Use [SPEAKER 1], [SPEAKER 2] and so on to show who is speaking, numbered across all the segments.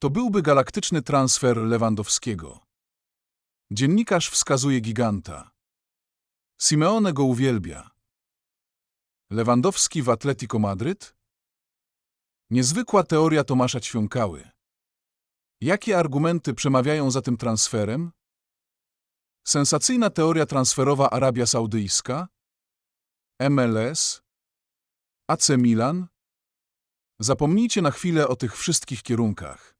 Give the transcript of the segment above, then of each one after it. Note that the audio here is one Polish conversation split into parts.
[SPEAKER 1] To byłby galaktyczny transfer Lewandowskiego. Dziennikarz wskazuje giganta. Simeone go uwielbia. Lewandowski w Atletico Madryt? Niezwykła teoria Tomasza Ćwiąkały. Jakie argumenty przemawiają za tym transferem? Sensacyjna teoria transferowa Arabia Saudyjska? MLS? AC Milan? Zapomnijcie na chwilę o tych wszystkich kierunkach.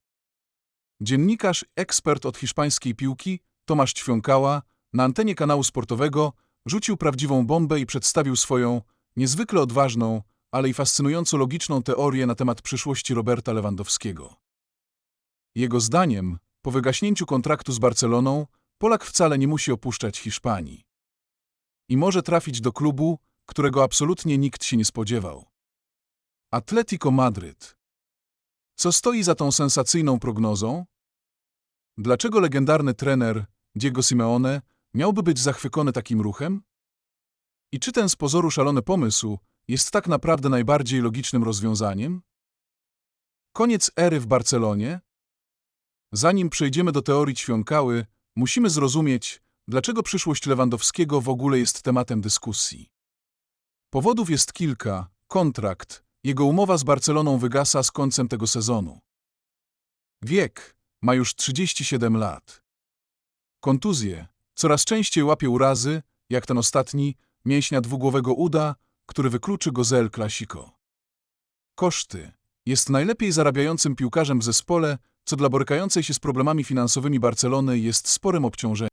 [SPEAKER 1] Dziennikarz, ekspert od hiszpańskiej piłki, Tomasz Ćwiąkała, na antenie kanału sportowego rzucił prawdziwą bombę i przedstawił swoją, niezwykle odważną, ale i fascynująco logiczną teorię na temat przyszłości Roberta Lewandowskiego. Jego zdaniem, po wygaśnięciu kontraktu z Barceloną, Polak wcale nie musi opuszczać Hiszpanii. I może trafić do klubu, którego absolutnie nikt się nie spodziewał. Atletico Madryt. Co stoi za tą sensacyjną prognozą? Dlaczego legendarny trener Diego Simeone miałby być zachwycony takim ruchem? I czy ten z pozoru szalony pomysł jest tak naprawdę najbardziej logicznym rozwiązaniem? Koniec ery w Barcelonie? Zanim przejdziemy do teorii ćwiąkały, musimy zrozumieć, dlaczego przyszłość Lewandowskiego w ogóle jest tematem dyskusji. Powodów jest kilka. Kontrakt. Jego umowa z Barceloną wygasa z końcem tego sezonu. Wiek. Ma już 37 lat. Kontuzje. Coraz częściej łapie urazy, jak ten ostatni, mięśnia dwugłowego uda, który wykluczy go z El Clasico. Koszty. Jest najlepiej zarabiającym piłkarzem w zespole, co dla borykającej się z problemami finansowymi Barcelony jest sporym obciążeniem.